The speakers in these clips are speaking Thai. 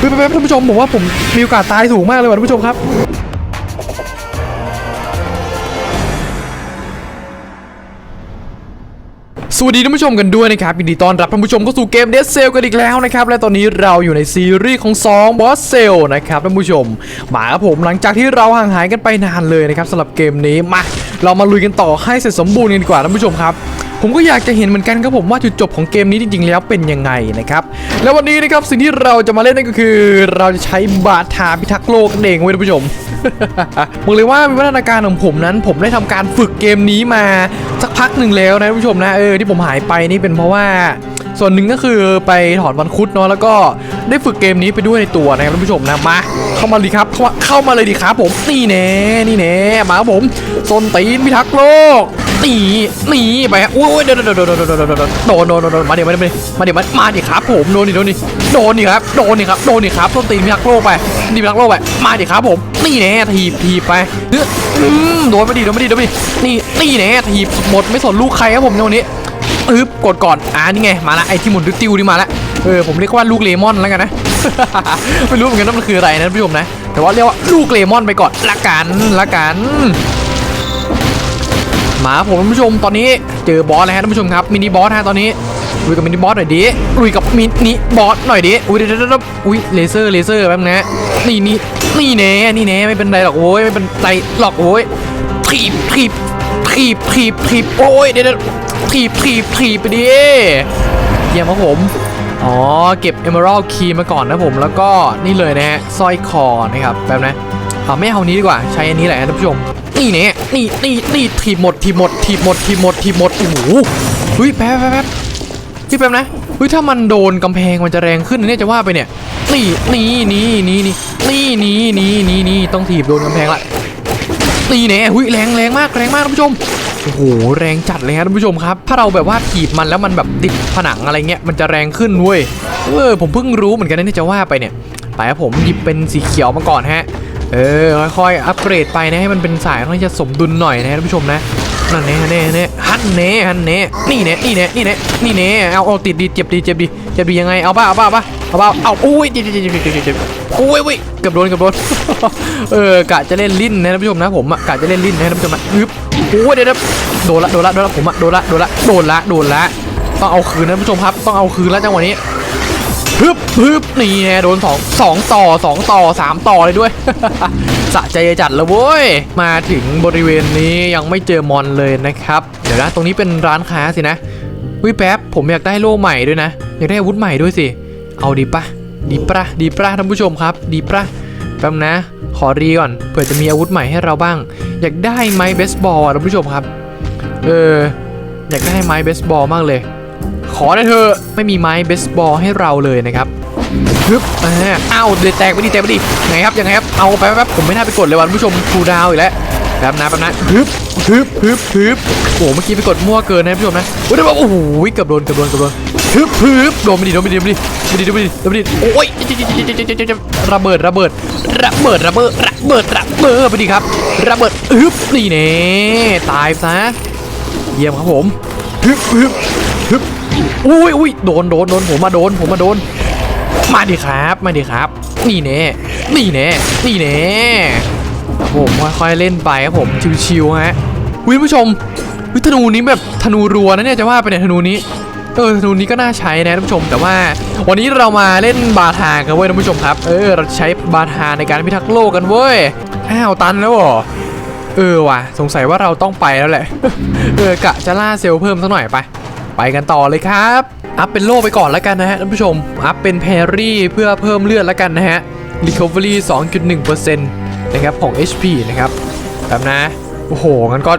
แป๊บแป๊บท่านผู้ชมผมว่าผมมีโอกาสตายสูงมากเลยว่ะท่านผู้ชมครับ สวัสดีท่านผู้ชมกันด้วยนะครับยินดีต้อนรับท่านผู้ชมเข้าสู่เกมเดซเซลกันอีกแล้วนะครับ และตอนนี้เราอยู่ในซีรีส์ของ2บอสเซลนะครับท่านผู้ชม มาครับผมหลังจากที่เราห่างหายกันไปนานเลยนะครับสำหรับเกมนี้มาเรามาลุยกันต่อให้เสร็จสมบูรณ์กันดีกว่าท่านผู้ชมครับ ผมก็อยากจะเห็นเหมือนกันครับผมว่าจุดจบของเกมนี้จริง ๆ แล้วเป็นยังไงนะครับแล้ววันนี้นะครับสิ่งที่เราจะมาเล่นนั่นก็คือ เราจะใช้บาทาพิทักษ์โลกนั่นเองเว้ยท่านผู้ชมบอกเลยว่าวิวัฒนาการของผมนั้น ผมได้ทำการฝึกเกมนี้มาสักพักหนึ่งแล้วนะท่านผู้ชมนะเออที่ผมหายไปนี่เป็นเพราะว่าส่วนหนึ่งก็คือไปถอนวันคุดเนาะแล้วก็ได้ฝึกเกมนี้ไปด้วยในตัวนะครับท่านผู้ชมนะมาเข้ามาเลยครับเข้ามาเข้ามาเลยดีครับผมนี่แน่นี่แน่มาครับผมโซนตีนพิทักษ์โลก นี่นี่ไปฮะโอ้ยเดี๋ยวเดี๋ยวเดี๋ยวเดี๋ยวเดี๋ยวเดี๋ยวเดี๋ยวโดนโดนโดนโดนมาเดี๋ยวมาเดี๋ยวมาเดี๋ยวมามาดิครับผมโดนดิโดนดิโดนดิครับโดนดิครับโดนดิครับโซนตีนพิทักษ์โลกไปนี่พิทักษ์โลกไปมาดิครับผมนี่แน่ทีบทีบไปเฮ้ยอืมโดนมาดิโดนมาดิโดนมาดินี่นี่แน่ทีบหมดไม่สนลูกใครครับผมในวันนี้อึบกดก่อนอ่านี่ไงมาละไอที่หมุนติ้วนี่มาละเออผมเรียกว่าลูกเลมอนแล้วกันนะไม่รู้เหมือนกันว่ามันคืออะไรนะท่านผู้ชมนะแต่ว่าเรียกว่าลูกเลมอนไปก่อนละกันละกัน มาผมท่านผู้ชมตอนนี้เจอบอสแล้วฮะท่านผู้ชมครับมินิบอสฮะตอนนี้ลุยกับมินิบอสหน่อยดิลุยกับมินิบอสหน่อยดิอุ้ยเดี๋ยวอุ้ยเลเซอร์เลเซอร์แป๊บนะนี่นี่นี่แน่นี่แน่ไม่เป็นไรหรอกโว้ยไม่เป็นไรหรอกโว้ยถีบถีบถีบถีบถีบโอ้ยเดี๋ยวเดี๋ยวถีบถีบถีบไปดิเยี่ยมครับผมอ๋อเก็บ Emerald Key มาก่อนนะผมแล้วก็นี่เลยนะฮะสร้อยคอนะครับแบบนะเอาไม่เอานี้ดีกว่าใช้อันนี้แหละท่านผู้ชม นี่เนี่ยนี่นี่นี่ทีบหมดทีบหมดทีบหมดทีบหมดทีบหมดโอ้โหเฮ้ยแป๊บแป๊บแป๊บพี่แป๊บนะเฮ้ยถ้ามันโดนกำแพงมันจะแรงขึ้นเนี่ยจะว่าไปเนี่ยนี่นี่นี่นี่นี่นี่นี่นี่นี่นี่ต้องถีบโดนกำแพงละนี่เนี่ยหุ้ยแรงแรงมากแรงมากท่านผู้ชมโอ้โหแรงจัดเลยครับท่านผู้ชมครับ ถ้าเราแบบว่าถีบมันแล้วมันแบบติดผนังอะไรเงี้ยมันจะแรงขึ้นเว้ยเออผมเพิ่งรู้เหมือนกันนะที่จะว่าไปเนี่ยไปครับผมหยิบเป็นสีเขียวมาก่อนฮะ เออค่อยๆอัปเกรดไปนะให้มันเป็นสายที่จะสมดุลหน่อยนะท่านผู้ชมนะนั่นเน่เน่เน่ฮันเน่ฮันเน่นี่เน่นี่เน่นี่เน่นี่เน่เอาเอาติดดีเจ็บดีเจ็บดีเจ็บดียังไงเอาป่ะเอาป่ะเอาป่ะเอาป่ะเอาอุ้ยเจ็บเจ็บเจ็บเจ็บเจ็บอุ้ยเว้ยเกือบโดนเกือบโดนเออกะจะเล่นลิ้นนะท่านผู้ชมนะผมอะกะจะเล่นลิ้นนะท่านผู้ชมนะฮึบโอ้ยเดี๋ยวโดนละโดนละโดนละผมอะโดนละโดนละโดนละโดนละต้องเอาคืนนะท่านผู้ชมครับต้องเอาคืนแล้วจังหวะนี้ ฮึบฮึบนี่ไงโดนสองสองต่อสองต่อสามต่อเลยด้วย สะใจจัดเลยเว้ย มาถึงบริเวณนี้ยังไม่เจอมอนเลยนะครับ เดี๋ยวนะตรงนี้เป็นร้านค้าสินะวิแป๊บผมอยากได้โล่ใหม่ด้วยนะ อยากได้อาวุธใหม่ด้วยสิ เอาดีปะดีปะดีปะท่านผู้ชมครับ ดีปะแป๊บนะ ขอรีก่อนเผื่อจะมีอาวุธใหม่ให้เราบ้าง อยากได้ไม้เบสบอลท่านผู้ชมครับ เอออยากได้ไม้เบสบอลมากเลย ขอได้เถอะไม่มีไม้เบสบอลให้เราเลยนะครับฮึบอ่าอ้าวเดือดแตกไปดิแตกไปดิไงครับยังไงครับเอาไปแป๊บผมไม่น่าไปกดเลยวันผู้ชมคูลดาวอีกแล้วแป๊บนะแป๊บนะฮึบฮึบฮึบฮึบโอ้โหเมื่อกี้ไปกดมั่วเกินนะผู้ชมนะโอ้ยเดี๋ยวโอ้โหเกือบโดนเกือบโดนเกือบโดนฮึบฮึบโดนไปดิโดนไปดิโดนไปดิโดนไปดิโดนไปดิโดนไปดิโอ้ยระเบิดระเบิดระเบิดระเบิดระเบิดระเบิดไปดิครับ ระเบิดฮึบนี่เน่ตายซะเยี่ยมครับผมฮึบฮึบ อุ้ยอุ้ยโดนโดนโดนผมมาโดนผมมาโดน มาดิครับมาดิครับ นี่แน่นี่แน่นี่แน่ผมค่อยๆเล่นไปครับผมชิวๆฮะวิผู้ชมวิธนูนี้แบบธนูรัวนะเนี่ยจะว่าไปเนี่ยธนูนี้เออธนูนี้ก็น่าใช้นะท่านผู้ชม แต่ว่าวันนี้เรามาเล่นบาทากันเว้ยท่านผู้ชมครับ เออเราใช้บาทาในการพิทักษ์โลกกันเว้ยอ้าวตันแล้วเหรอเออว่ะ สงสัยว่าเราต้องไปแล้วแหละ เออกะจะล่าเซลล์เพิ่มสักหน่อยไป ไปกันต่อเลยครับ อัพเป็นโล่ไปก่อนแล้วกันนะฮะท่านผู้ชม อัพเป็นแพรี่เพื่อเพิ่มเลือดแล้วกันนะฮะ Recovery 2.1%นะครับของ HP นะครับแบบนะ โอ้โหงั้นก็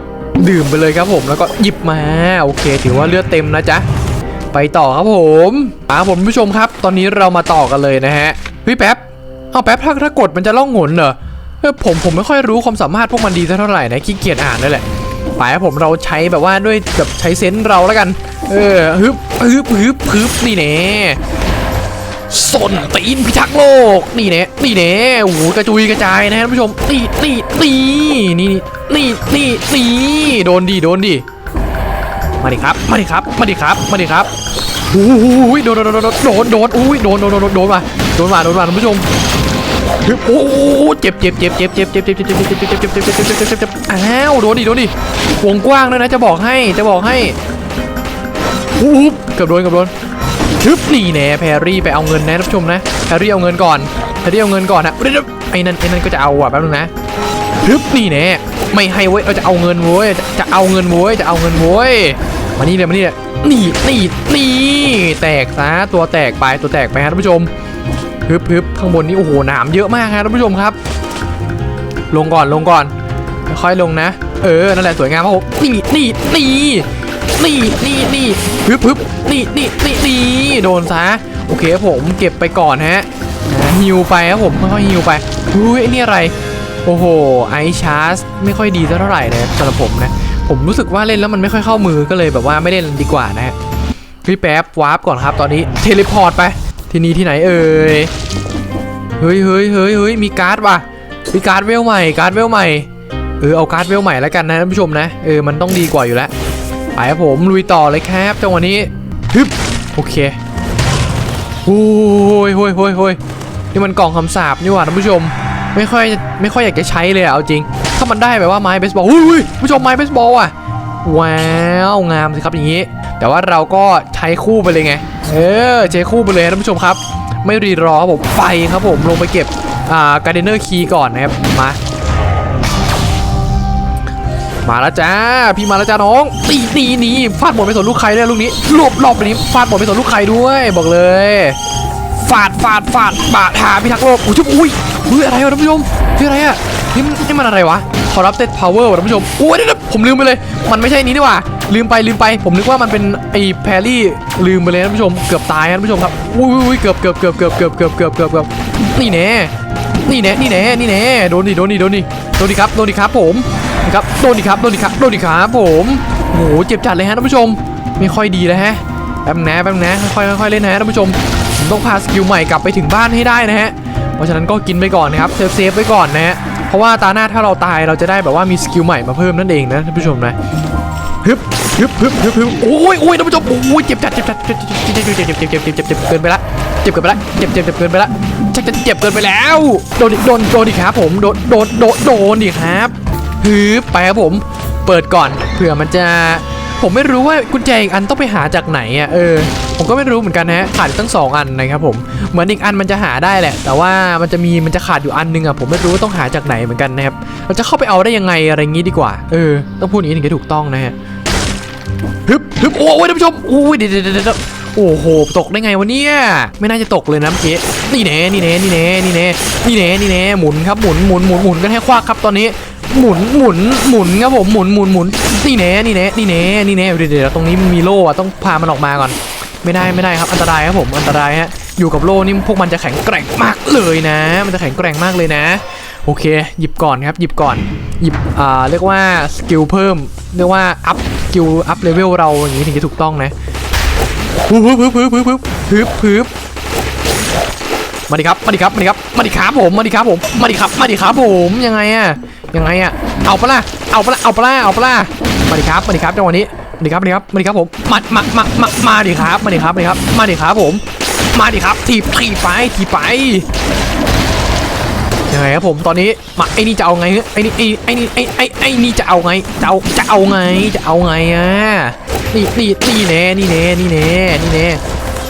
ดื่มไปเลยครับผมแล้วก็หยิบมา โอเค ถือว่าเลือดเต็มนะจ๊ะ ไปต่อครับผมมาผมผู้ชมครับ ตอนนี้เรามาต่อกันเลยนะฮะเฮ้ยแป๊บเอาแป๊บถ้าถ้ากดมันจะล่องหนเหรอเออผมผมไม่ค่อยรู้ความสามารถพวกมันดีเท่าไหร่นะขี้เกียจอ่านนั่นแหละ ไปครับผมเราใช้แบบว่าด้วยแบบใช้เซนส์เราแล้วกัน เออฮึบฮึบฮึบฮึบนี่แน่สนตีนพิทักษ์โลกนี่แน่นี่แน่โอ้โหกระจุยกระจายนะท่านผู้ชมนี่นี่นี่นี่นี่นี่นี่โดนดีโดนดีมาดิครับมาดิครับมาดิครับมาดิครับโอุ้ยโดนโดนโดนโดนโดนโดนอุ้ยโดนโดนโดนโดนมาโดนมาโดนมาท่านผู้ชม ฮึบโอ้เจ็บเจ็บเจ็บเจ็บเจ็บเจ็บเจ็บเจ็บเจ็บเจ็บเจ็บเจ็บเจ็บเจ็บเจ็บเจ็บเจ็บเจ็บอ้าวโดนดิโดนดิวงกว้างด้วยนะจะบอกให้จะบอกให้อู้เกือบโดนเกือบโดนฮึบนี่แน่แพรรี่ไปเอาเงินนะท่านผู้ชมนะแพรรี่เอาเงินก่อนแพรรี่เอาเงินก่อนนะไอ้นั่นไอ้นั่นก็จะเอาอะแป๊บนึงนะฮึบนี่แน่ไม่ให้เว้ยเราจะเอาเงินเว้ยจะเอาเงินเว้ยจะเอาเงินเว้ยมานี่เลยมานี่เลยนี่นี่นี่แตกซะตัวแตกไปตัวแตกไปฮะท่านผู้ชม ฮึบฮึบข้างบนนี้โอ้โหหนามเยอะมากครับท่านผู้ชมครับ ลงก่อนลงก่อนค่อยลงนะ เออนั่นแหละสวยงามครับผมนี่นี่นี่นี่นี่นี่ฮึบฮึบนี่นี่นี่นี่โดนซะโอเคครับผมเก็บไปก่อนฮะฮิวไปครับผมค่อยฮิวไปอุ้ยนี่อะไรโอ้โหไอชาร์จไม่ค่อยดีเท่าไหร่นะสำหรับผมนะผมรู้สึกว่าเล่นแล้วมันไม่ค่อยเข้ามือก็เลยแบบว่าไม่เล่นดีกว่านะฮะพี่แป๊บวาร์ปก่อนครับตอนนี้เทเลพอร์ตไป ที่นี่ที่ไหนเอ่ย เฮ้ยเฮ้ยเฮ้ยเฮ้ยมีการ์ดว่ะ มีการ์ดเวลใหม่ การ์ดเวลใหม่ เออเอาการ์ดเวลใหม่แล้วกันนะท่านผู้ชมนะ เออมันต้องดีกว่าอยู่แล้วไปครับผมลุยต่อเลยครับจังหวะนี้ฮึบโอเคโอ้ยโอ้ยโอ้ยโอ้ยนี่มันกล่องคำสาปนี่หว่าท่านผู้ชม ไม่ค่อยไม่ค่อยอยากจะใช้เลยอะเอาจริง ถ้ามันได้แบบว่าไม้เบสบอลอุ้ยอุ้ยผู้ชมไม้เบสบอลอะว้าวงามสิครับอย่างนี้ แต่ว่าเราก็ใช้คู่ไปเลยไง เออใช้คู่ไปเลยท่านผู้ชมครับ ไม่รีรอครับผมไปครับผมลงไปเก็บอ่าการ์เดนเนอร์คีย์ก่อนนะครับมา มาแล้วจ้าพี่มาแล้วจ้าน้อง ตีตีนี่ฟาดหมดไปสนลูกใครด้วยลูกนี้รวบรอบนี้ฟาดหมดไปสนลูกใครด้วย บอกเลยฟาดฟาดฟาดบาดหาพิทักษ์โลกอุ้ยจุ๊บอุ้ยอุ้ยอะไรวะท่านผู้ชมคืออะไรอะนี่นี่มันอะไรวะ corrupted power ท่านผู้ชมโอ้ยเดี๋ยวๆผมลืมไปเลย มันไม่ใช่นี้นี่ว่า ลืมไปลืมไป ผมนึกว่ามันเป็นไอ้แพรี่ลืมไปเลยท่านผู้ชม เกือบตายนะท่านผู้ชมครับอุ้ยอุ้ยเกือบเกือบเกือบเกือบเกือบเกือบเกือบเกือบเกือบนี่แน่นี่แน่นี่แน่นี่แน่โดนดิโดนดิโดนดิโดนดิครับโดนดิครับผมนะครับโดนดิครับโดนดิครับโดนดิครับผมโอ้โหเจ็บจัดเลยฮะท่านผู้ชม ไม่ค่อยดีแล้วฮะแป๊บนะแป๊บนะค่อยๆค่อยๆเล่นนะฮะท่านผู้ชมผมต้องพาสกิลใหม่กลับไปถึงบ้านให้ได้นะฮะ เพราะฉะนั้นก็กินไปก่อนนะครับเซฟเซฟไว้ก่อนนะฮะเพราะว่าตาหน้าถ้าเราตายเราจะได้แบบว่ามีสกิลใหม่มาเพิ่มนั่นเองนะท่านผู้ชมนะฮึบฮึบฮึบฮึบฮึบโอ้ยโอ้ยท่านผู้ชมโอ้ยเจ็บจัดเจ็บจัดเจ็บเจ็บเจ็บเจ็บเจ็บเจ็บเจ็บเจ็บเจ็บเกินไปละเจ็บเกินไปละเจ็บเจ็บเจ็บเกินไปละชักจะเจ็บเกินไปแล้วโดนโดนโดนดิครับผมโดนโดนโดนโดนดิครับฮึบไปครับผม เปิดก่อนเผื่อมันจะ ผมไม่รู้ว่ากุญแจอีกอันต้องไปหาจากไหนอะเออผมก็ไม่รู้เหมือนกันนะฮะขาดตั้งสองอันนะครับผมเหมือนอีกอันมันจะหาได้แหละ แต่ว่ามันจะมีมันจะขาดอยู่อันนึงอะผมไม่รู้ว่าต้องหาจากไหนเหมือนกันนะครับเราจะเข้าไปเอาได้ยังไงอะไรงี้ดีกว่า เออ ต้องพูดอย่างนี้ถึงจะถูกต้องนะฮะฮึบฮึบโอ้ยท่านผู้ชมโอ้ยเดี๋ยวเดี๋ยวเดี๋ยวโอ้โห ตกได้ไงวะเนี่ย ไม่น่าจะตกเลยนะเมื่อกี้นี่แน่นี่แน่นี่แน่นี่แน่นี่แน่นี่แน่หมุนครับหมุนหมุนหมุนหมุนกันให้ควักครับตอนนี้ หมุนหมุนหมุนครับผมหมุนหมุนหมุนนี่เน่นี่เน่นี่เน่นี่เน่เดี๋ยวเดี๋ยวตรงนี้มันมีโล่อะต้องพามันออกมาก่อน ไม่ได้ไม่ได้ครับอันตรายครับผมอันตรายฮะอยู่กับโล่นี่พวกมันจะแข็งแกร่งมากเลยนะ มันจะแข็งแกร่งมากเลยนะ โอเค หยิบก่อนครับ หยิบก่อนหยิบอ่าเรียกว่าสกิลเพิ่มเรียกว่าอัพสกิลอัพเลเวลเราอย่างนี้ถึงจะถูกต้องนะฮึบฮึบฮึบฮึบฮึบฮึบฮึบ มาดิครับมาดิครับมาดิครับมาดิครับผมมาดิครับผมมาดิครับมาดิครับผมยังไงอะยังไงอะเอาปะล่ะเอาปะล่ะเอาปะล่ะเอาปะล่ะมาดิครับมาดิครับจังหวะนี้มาดิครับมาดิครับมาดิครับผมมามามามามาดิครับมาดิครับมาดิครับมาดิครับผมมาดิครับถีบถีไปถีไปยังไงครับผมตอนนี้มาไอ้นี่จะเอาไงเนี่ยไอ้นี่ไอ้ไอ้นี่ไอ้ไอ้ไอ้นี่จะเอาไงจะเอาจะเอาไงจะเอาไงอะนี่นี่นี่แน่นี่แน่นี่แน่นี่แน่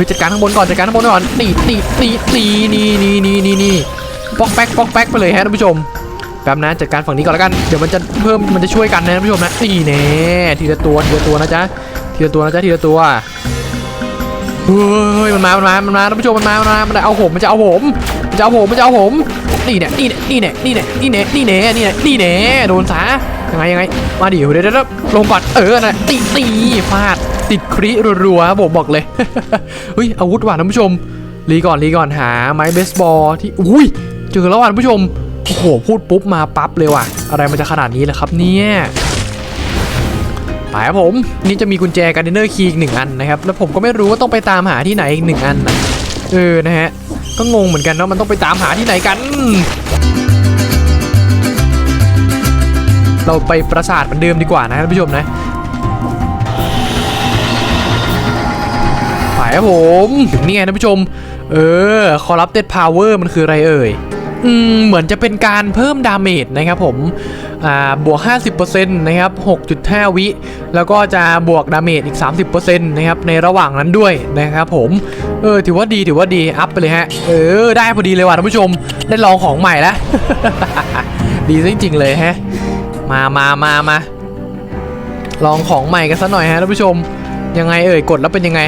คืจัดการข้างบนก่อนจัดการข้างบนก่อนตีตีตีตีนี่นี่นี่นี่นี่ปอกแป๊กปอกแป๊กไปเลยฮะท่านผู้ชมแป๊บนะจัดการฝั่งนี้ก่อนแล้วกันเดี๋ยวมันจะเพิ่มมันจะช่วยกันนะท่านผู้ชมนะตีแน่ทีละตัวทีละตัวนะจ๊ะทีละตัวนะจ๊ะทีละตัวเฮ้ยมันมามันมามันมาท่านผู้ชมมันมามันมามันเอาผมมันจะเอาผมมันจะเอาผมมันจะเอาผมนี่เนี่ยนี่เนี่ยนี่เนี่ยนี่เนี่ยนี่เนี่ยนี่เนี่ยนี่เนี่ยโดนซะยังไงยังไงมาดิเดี๋ยวเดี๋ยวลงก่อนเออนะตีตีฟาด ติดคริรัวๆครับผมบอกเลยเฮ้ยอาวุธว่ะท่านผู้ชมรีก่อนรีก่อนหาไม้เบสบอลที่อุ้ยเจอแล้วว่ะท่านผู้ชมโอ้โหพูดปุ๊บมาปั๊บเลยว่ะ อะไรมันจะขนาดนี้แหละครับเนี่ยไปครับผมนี่จะมีกุญแจการ์เดนเนอร์คีย์อีกหนึ่งอันนะครับแล้วผมก็ไม่รู้ว่าต้องไปตามหาที่ไหนอีกหนึ่งอันนะเออนะฮะก็งงเหมือนกันว่ามันต้องไปตามหาที่ไหนกัน เราไปปราสาทเหมือนเดิมดีกว่านะท่านผู้ชมนะ ครับผม นี่ไงท่านผู้ชม เออ corrupted power มันคืออะไรเอ่ยอืมเหมือนจะเป็นการเพิ่มดาเมจนะครับผม อ่า บวก 50%นะครับ 6.5 วิ แล้วก็จะบวกดาเมจอีก 30%นะครับ ในระหว่างนั้นด้วยนะครับผม เออ ถือว่าดี ถือว่าดี อัพไปเลยฮะ เออ ได้พอดีเลยว่ะท่านผู้ชม ได้ลองของใหม่แล้ว ดีจริงๆเลยฮะ มามามามา ลองของใหม่กันสักหน่อยฮะท่านผู้ชม ยังไงเอ่ย กดแล้วเป็นยังไง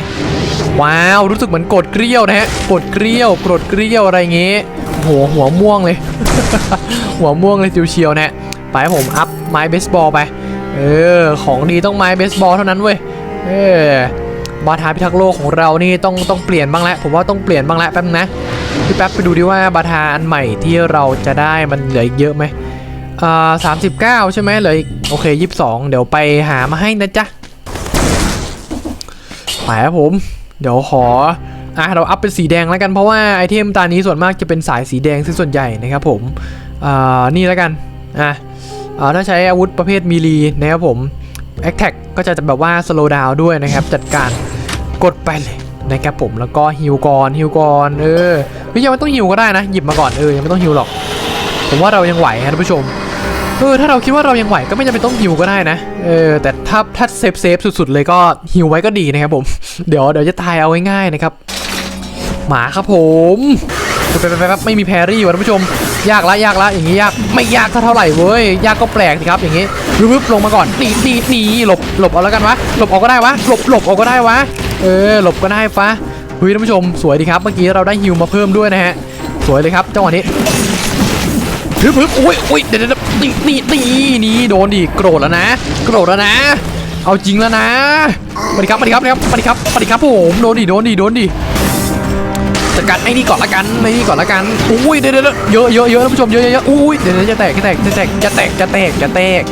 ว้าว รู้สึกเหมือนกดเกลี้ยวนะฮะกดเกลี้ยวกดเกลี้ยวอะไรอย่างงี้หัวหัวม่วงเลย หัวม่วงเลยเชียวๆนะฮะไปผมอัพไม้เบสบอลไป เออ ของดีต้องไม้เบสบอลเท่านั้นเว้ย เออบาทาพิทักษ์โลกของเรานี่ต้องต้องเปลี่ยนบ้างแล้วผมว่าต้องเปลี่ยนบ้างแล้วแป๊บนึงนะพี่แป๊บไปดูดิว่าบาทาอันใหม่ที่เราจะได้มันเหลืออีกเยอะไหมอ่าสามสิบเก้าใช่ไหมเหลืออีกโอเคยี่สิบสองเดี๋ยวไปหามาให้นะจ๊ะไปครับผม เดี๋ยวขออะเราอัพเป็นสีแดงแล้วกันเพราะว่าไอเทมตานี้ส่วนมากจะเป็นสายสีแดงซะส่วนใหญ่นะครับผมอ่านี่แล้วกันอะอ่าถ้าใช้อาวุธประเภทมีลีนะครับผมแอคแท็กก็จะแบบว่าสโลว์ดาวด้วยนะครับ จัดการกดไปเลยนะครับผมแล้วก็ฮิวก่อนฮิวก่อนเออเฮ้ยยังไม่ต้องฮิวก็ได้นะ หยิบมาก่อนเออยังไม่ต้องฮิวหรอก ผมว่าเรายังไหวฮะท่านผู้ชม เออถ้าเราคิดว่าเรายังไหวก็ไม่จำเป็นต้องฮิวก็ได้นะ เออแต่ถ้าถ้าเซฟเซฟสุดๆ เลยก็ฮิวไว้ก็ดีนะครับผม เดี๋ยวเดี๋ยวจะตายเอาง่ายๆนะครับ หมาครับผมไปไปไปไม่มีแพรรี่ว่ะท่านผู้ชม ยากละยากละอย่างงี้ยากไม่ยากเท่าไหร่เว้ยยากก็แปลกสิครับอย่างงี้รึบลงมาก่อนหนีหนีหนีหลบหลบเอาแล้วกันวะหลบเอาก็ได้วะหลบหลบเอาก็ได้วะเออหลบก็ได้ฟะเฮ้ยท่านผู้ชมสวยดีครับเมื่อกี้เราได้ฮิวมาเพิ่มด้วยนะฮะสวยเลยครับจังหวะนี้ฮึบฮึบอุ้ยอุ้ยเดี๋ยวเดี๋ยว นี่นี่นี่นี่โดนดิโกรธแล้วนะ โกรธแล้วนะ เอาจริงแล้วนะมาดิครับมาดิครับมาดิครับมาดิครับมาดิครับผมโดนดิโดนดิโดนดิจัดการไอ้นี่ก่อนละกันไอ้นี่ก่อนละกันอุ้ยเดี๋ยวเดี๋ยวเยอะเยอะเยอะท่านผู้ชมเยอะเยอะอุ้ยเดี๋ยวเดี๋ยวจะแตกจะแตกจะแตกจะแตกจะแตกจะแตก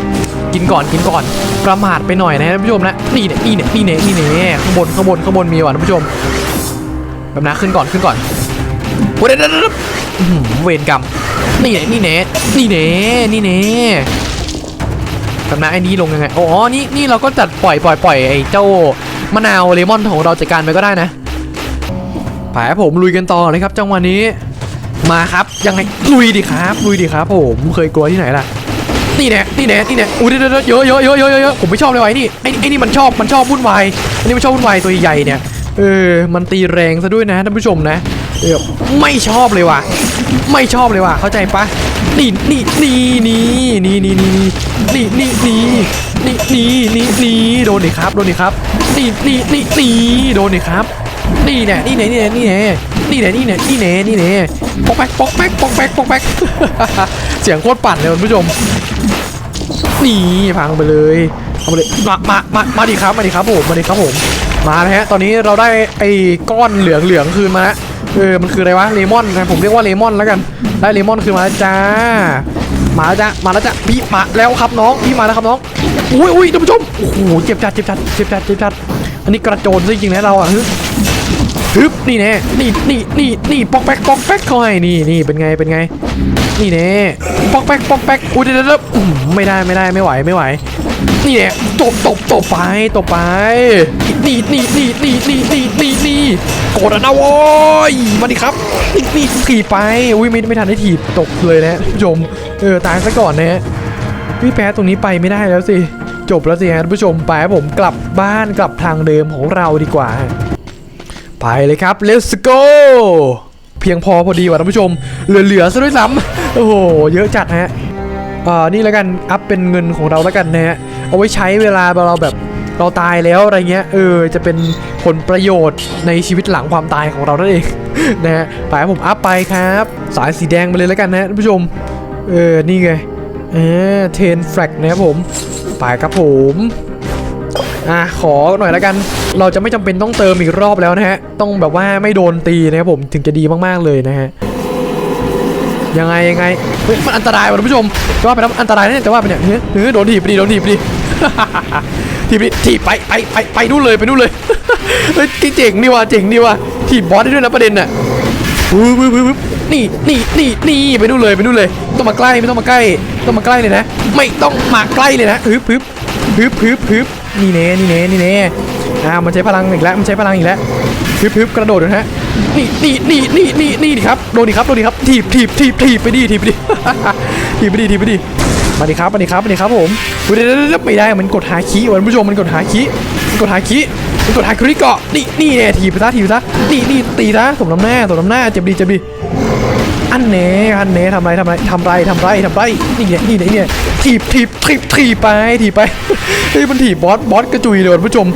กินก่อนกินก่อนประมาทไปหน่อยนะท่านผู้ชมนะนี่เนี่ยนี่เนี่ยนี่เนี่ยนี่เนี่ยข้างบนข้างบนข้างบนมีว่ะท่านผู้ชมแบบนะขึ้นก่อนขึ้นก่อนเดี๋ยวเดี๋ยวเด้อเวรกรรม นี่แน่นี่แน่นี่แน่นี่แน่กำนัไอ้นี้ลงยังไงโอ๋อนี่นี่เราก็จัดปล่อยปล่อยปล่อยไอ้เจ้ามะนาวเลมอนของเราจัดการไปก็ได้นะไปครับผมลุยกันต่อเลยครับจังหวะนี้ มาครับยังไงลุยดิครับลุยดิครับผมเคยกลัวที่ไหนล่ะนี่แน่นี่แน่นี่แน่อุ้ยเดี๋ยวเยวเยอะเยอะเยอะเยอะเยอะผมไม่ชอบเลยวะไอ้นี่ไอ้ไอ้นี่มันชอบมันชอบวุ่นวายอ้นี่มันชอบวุ่นวายตัวใหญ่เนี่ยเออมันตีแรงซะด้วยนะท่านผู้ชมนะ เออไม่ชอบเลยว่ะ ไม่ชอบเลยว่ะ เข้าใจปะนี่นี่นี่นี่นี่นี่นี่นี่นี่นี่นี่นี่นี่นี่โดนดิครับ โดนดิครับนี่นี่นี่นี่โดนดิครับนี่แน่นี่แน่นี่แน่นี่แน่นี่แน่นี่แน่นี่แน่นี่แน่ปอกแป๊กปอกแป๊กปอกแป๊กปอกแป๊กเสียงโคตรปั่นเลยคุณผู้ชมนี่พังไปเลยเอาไปเลยมามามามาดิครับมาดิครับผมมาดิครับผมมาแล้วฮะตอนนี้เราได้ไอ้ก้อนเหลืองเหลืองคืนมาแล้ว เออ มันคืออะไรวะ เลมอนนะผมเรียกว่าเลมอนแล้วกัน ได้เลมอนคือมาแล้วจ้า มาแล้วจ้ามาแล้วจ้าพี่มาแล้วครับน้อง พี่มาแล้วครับน้อง อุ้ยอุ้ยท่านผู้ชม โอ้โห เจ็บจัด เจ็บจัด เจ็บจัด เจ็บจัด อันนี้กระโจนซะจริงๆนะเราอะ ฮึบนี่แน่นี่นี่นี่นี่ปอกแป๊กปอกแป๊กเขาให้นี่นี่เป็นไงเป็นไง นี่แน่ปอกแป๊กปอกแป๊กอุ้ยเดี๋ยวเดี๋ยวเดี๋ยวอื้อหือไม่ได้ไม่ได้ไม่ไหวไม่ไหว นี่แน่ตบตบตบไปตบไปนี่นี่นี่นี่นี่นี่นี่นี่โกรธนะโว้ยมาดิครับนี่นี่ถีบไปอุ้ยไม่ไม่ทันได้ถีบตกเลยนะผู้ชมเออตายซะก่อนนะฮะพี่แพ้ตรงนี้ไปไม่ได้แล้วสิจบแล้วสิฮะท่านผู้ชมไปผมกลับบ้านกลับทางเดิมของเราดีกว่า ไปเลยครับ let's go เพียงพอพอดีว่ะท่านผู้ชม เหลือๆซะด้วยซ้ำโอ้โห เยอะจัดฮะอ่านี่แล้วกัน อัพเป็นเงินของเราแล้วกันนะฮะ เอาไว้ใช้เวลาเราแบบเราตายแล้วอะไรเงี้ย เออ จะเป็นผลประโยชน์ในชีวิตหลังความตายของเรานั่นเองนะฮะไปผมอัพไปครับ สายสีแดงไปเลยแล้วกันนะท่านผู้ชม เออ นี่ไงเออเทนแฟลกนะครับผม ไปครับผม อะขอหน่อยแล้วกัน เราจะไม่จำเป็นต้องเติมอีกรอบแล้วนะฮะ ต้องแบบว่าไม่โดนตีนะครับผมถึงจะดีมากๆเลยนะฮะยังไงยังไงเฮ้ยมันอันตรายว่ะท่านผู้ชมจะว่าไปแล้วอันตรายนะเนี่ยจะว่าไปเนี่ยเฮ้ยเฮ้ยโดนถีบไปดิโดนถีบไปดิถีบไปถีบไปไปไปไปนู่นเลยไปนู่นเลยเฮ้ยเจ๋งนี่ว่ะเจ๋งนี่ว่ะถีบบอสได้ด้วยนะประเด็นน่ะวืบวืบวืบวืบนี่นี่นี่นี่ไปนู่นเลยไปนู่นเลย ต้องมาใกล้ไม่ต้องมาใกล้ ต้องมาใกล้เลยนะ ไม่ต้องมาใกล้เลยนะฮึบฮึบฮึบฮึบฮึบ นี่เน่นี่เน่นี่เน่อ่ามันใช้พลังอีกแล้วมันใช้พลังอีกแล้วฮึบฮึบกระโดดนะฮะนี่นี่นี่นี่นี่นี่ดิครับโดนดิครับโดนดิครับถีบถีบถีบถีบไปดิถีบไปดิถีบไปดิถีบไปดิมาดิครับมาดิครับมาดิครับผมเดี๋ยวไม่ได้มันกดหาคีย์ว่ะท่านผู้ชมมันกดหาคีย์มันกดหาคีย์มันกดหาคีย์เกาะนี่นี่เนี่ยถีบไปซะถีบไปซะนี่นี่ตีซะสมน้ำหน้าสมน้ำหน้าเจ็บดีเจ็บดี อันเน่อันเน่ทำไรทำไรทำไรทำไรทำไรนี่เนี่ยนี่เนี่ยนี่เนี่ยถีบถีบถีบถีบไปถีบไปเฮ้ยมันถีบบอสบอสกระจุยเลยท่านผู้ชม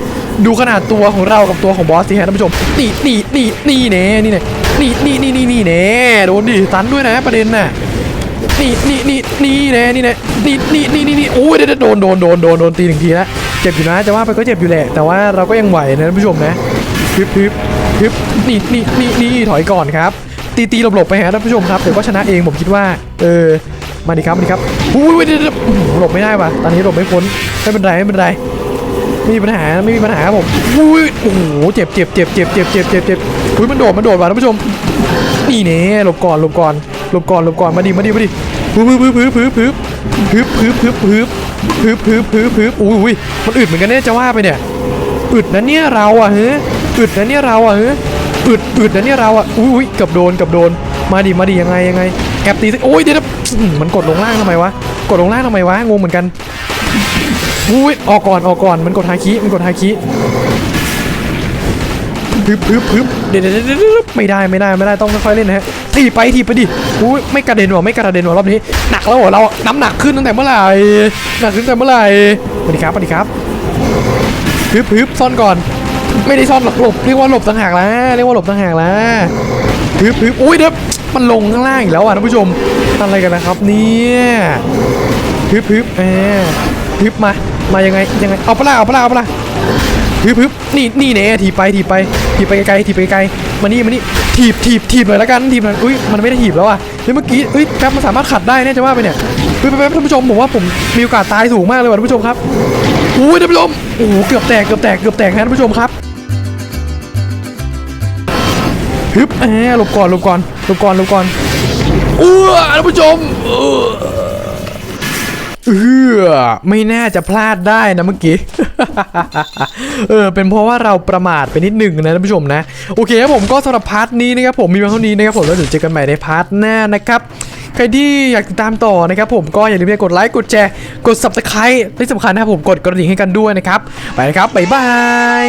ดูขนาดตัวของเรากับตัวของบอสสิฮะท่านผู้ชมนี่นี่นี่นี่เน่นี่เนี่ยนี่นี่นี่นี่นี่เน่โดนดิตันด้วยนะประเด็นน่ะนี่นี่นี่นี่เน่นี่เน่นี่นี่นี่นี่นี่โอ้ยเดี๋ยวโดนโดนโดนโดนโดนตีหนึ่งทีแล้วเจ็บอยู่นะจะว่าไปก็เจ็บอยู่แหละ แต่ว่าเราก็ยังไหวนะท่านผู้ชมนะฮึบฮึบฮึบนี่นี่นี่นี่ถอยก่อนครับ ตีตีหลบๆไปฮะท่านผู้ชมครับเดี๋ยวก็ชนะเองผมคิดว่า เออมาดิครับมาดิครับอุ้ยหลบไม่ได้ว่ะตอนนี้หลบไม่พ้นไม่เป็นไรไม่เป็นไรไม่มีปัญหาไม่มีปัญหาครับผมอุ้ยโอ้โหเจ็บเจ็บเจ็บเจ็บเจ็บเจ็บเจ็บเจ็บอุ้ยมันโดดมันโดดว่ะท่านผู้ชมนี่เน่หลบก่อนหลบก่อนหลบก่อนหลบก่อนมาดิมาดิมาดิปึ๊บปึ๊บปึ๊บปึ๊บปึ๊บปึ๊บปึ๊บปึ๊บปึ๊บปึ๊บปึ๊บปึ๊บปึ๊บอุ้ยมันอึดเหมือนกันเนี่ยจะว่าไปเนี่ยอึดนะเนี่ยเราอะเฮ้อึดนะเนี่ยเราอะเฮ้ย อึดอึดนะเนี่ยเราอะอุ้ยเกับโดนเกับโดน มาดิมาดิยังไงยังไงแอบตีสิโอ้ยเดี๋ยวนี้มันกดลงล่างทำไมวะกดลงล่างทำไมวะงงเหมือนกันอุ้ยออกก่อนออกก่อนมันกดฮาคิมันกดฮาคิพึบพึบพึบเดี๋ยวเดี๋ยวเดี๋ยวไม่ได้ไม่ได้ไม่ได้ต้องค่อยๆเล่นนะฮะทีไปทีไปดิอุ้ยไม่กระเด็นว่ะไม่กระเด็นว่ะรอบนี้หนักแล้วเหรอเราน้ำหนักขึ้นตั้งแต่เมื่อไหร่หนักขึ้นตั้งแต่เมื่อไหร่สวัสดีครับสวัสดีครับฮึบฮึบซ่อนก่อน ไม่ได้ซ่อนหลบหลบเรียกว่าหลบต่างหากแล้วเรียกว่าหลบต่างหากแล้วฮึบฮึบอุ้ยเดี๋ยวมันลงข้างล่างอีกแล้วอะท่านผู้ชมอะไรกันนะครับเนี่ยฮึบฮึบเออฮึบมา มายังไงยังไงเอาปล่ะเอาปล่ะเอาปล่ะฮึบฮึบนี่นี่เน่ถีบไปถีบไปถีบไปไกลถีบไปไกลมานี่มานี่ถีบถีบถีบหน่อยละกันถีบหน่อยอุ้ยมันไม่ได้ถีบแล้วอะเฮ้ยเมื่อกี้เฮ้ยแป๊บมันสามารถขัดได้เนี่ยจะว่าไปเนี่ยเฮ้ยแป๊บท่านผู้ชมผมว่าผมมีโอกาสตายสูงมากเลยว่ะท่านผู้ชมครับอุ้ยท่านผู้ชมโอ้โหเกือบแตกเกือบแตกเกือบแตกนะท่านผู้ชมครับ ฮึบแหมหลบก่อนหลบก่อนหลบก่อนหลบก่อนอ้วท่านผู้ชมเออเออไม่น่าจะพลาดได้นะเมื่อกี้ เออ เป็นเพราะว่าเราประมาทไปนิดหนึ่งนะท่านผู้ชมนะ โอเคครับผมก็สำหรับพาร์ทนี้นะครับผมมีเพียงเท่านี้นะครับผมแล้วเดี๋ยวเจอกันใหม่ในพาร์ทหน้านะครับ ใครที่อยากติดตามต่อนะครับผมก็อย่าลืมไปกดไลค์กดแชร์กด subscribe ที่สำคัญนะครับผมกดกระดิ่งให้กันด้วยนะครับ ไปนะครับ บ๊ายบาย